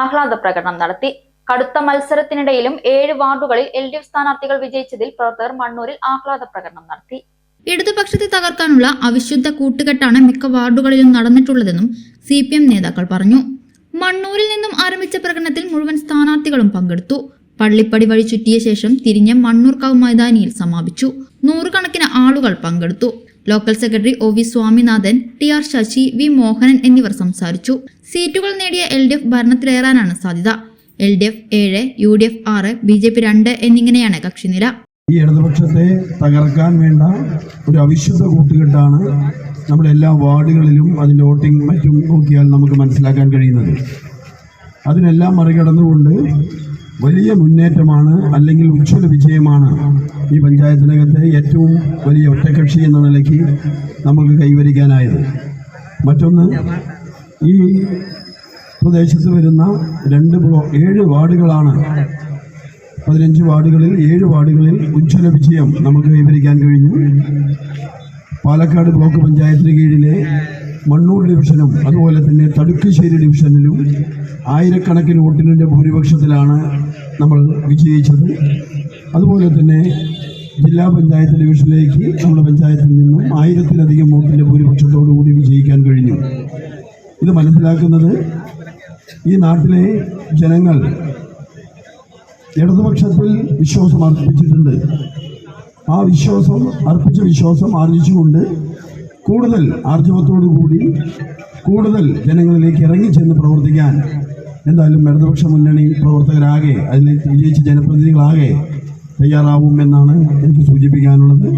ആഹ്ലാദ പ്രകടനം നടത്തി. കടുത്ത മത്സരത്തിനിടയിലും ഏഴ് വാർഡുകളിൽ എൽ ഡി എഫ് സ്ഥാനാർത്ഥികൾ വിജയിച്ചതിൽ പ്രവർത്തകർ മണ്ണൂരിൽ ആഹ്ലാദ പ്രകടനം നടത്തി. ഇടതുപക്ഷത്തെ തകർക്കാനുള്ള അവിശുദ്ധ കൂട്ടുകെട്ടാണ് മിക്ക വാർഡുകളിലും നടന്നിട്ടുള്ളതെന്നും സി പി എം നേതാക്കൾ പറഞ്ഞു. മണ്ണൂരിൽ നിന്നും ആരംഭിച്ച പ്രകടനത്തിൽ മുഴുവൻ സ്ഥാനാർത്ഥികളും പങ്കെടുത്തു. പള്ളിപ്പടി വഴി ചുറ്റിയ ശേഷം തിരിഞ്ഞ മണ്ണൂർക്കാവ് മൈതാനിയിൽ സമാപിച്ചു. നൂറുകണക്കിന് ആളുകൾ പങ്കെടുത്തു. Local secretary O V Swaminathan T R Sasi V Mohanan എന്നിവർ സംസാരിച്ചു. സീറ്റുകൾ നേടിയ എൽ ഡി എഫ് ഭരണത്തിലേറാനാണ് സാധ്യത. എൽ ഡി എഫ് ഏഴ് യു ഡി എഫ് ആറ് ബി ജെ പി രണ്ട് എന്നിങ്ങനെയാണ് കക്ഷിനില ഈ ഇടതുപക്ഷത്തെ തകർക്കാൻ വേണ്ട ഒരു അവിശുദ്ധ കൂട്ടുകെട്ടാണ് നമ്മുടെ എല്ലാ വാർഡുകളിലും അതിന്റെ വോട്ടിംഗ് മറ്റും നോക്കിയാൽ നമുക്ക് മനസ്സിലാക്കാൻ കഴിയുന്നത്. അതിനെല്ലാം മറികടന്നുകൊണ്ട് വലിയ മുന്നേറ്റമാണ് അല്ലെങ്കിൽ ഉജ്ജ്വല വിജയമാണ് ഈ പഞ്ചായത്തിനകത്തെ ഏറ്റവും വലിയ ഒറ്റക്കക്ഷി എന്ന നിലയ്ക്ക് നമുക്ക് കൈവരിക്കാനായത്. മറ്റൊന്ന് ഈ പ്രദേശത്ത് വരുന്ന രണ്ട് ബ്ലോ ഏഴ് വാർഡുകളാണ്. പതിനഞ്ച് വാർഡുകളിൽ ഏഴ് വാർഡുകളിൽ ഉജ്ജ്വല വിജയം നമുക്ക് കൈവരിക്കാൻ കഴിഞ്ഞു. പാലക്കാട് ബ്ലോക്ക് പഞ്ചായത്തിന് കീഴിലെ മണ്ണൂർ ഡിവിഷനും അതുപോലെ തന്നെ തടുക്കശ്ശേരി ഡിവിഷനിലും ആയിരക്കണക്കിന് വോട്ടിന്റെ ഭൂരിപക്ഷത്തിലാണ് നമ്മൾ വിജയിച്ചത്. അതുപോലെ തന്നെ ജില്ലാ പഞ്ചായത്ത് ഡിവിഷനിലേക്ക് നമ്മുടെ പഞ്ചായത്തിൽ നിന്നും ആയിരത്തിലധികം വോട്ടിന്റെ ഭൂരിപക്ഷത്തോടു കൂടി വിജയിക്കാൻ കഴിഞ്ഞു. ഇത് മനസ്സിലാക്കുന്നത് ഈ നാട്ടിലെ ജനങ്ങൾ ഇടതുപക്ഷത്തിൽ വിശ്വാസം അർപ്പിച്ചിട്ടുണ്ട്. ആ വിശ്വാസം അർപ്പിച്ച വിശ്വാസം ആർജിച്ചുകൊണ്ട് കൂടുതൽ ആർജവത്തോടു കൂടി കൂടുതൽ ജനങ്ങളിലേക്ക് ഇറങ്ങിച്ചെന്ന് പ്രവർത്തിക്കാൻ എന്തായാലും ഇടതുപക്ഷ മുന്നണി പ്രവർത്തകരാകെ അതിലേക്ക് വിജയിച്ച ജനപ്രതിനിധികളാകെ തയ്യാറാവും എന്നാണ് എനിക്ക് സൂചിപ്പിക്കാനുള്ളത്.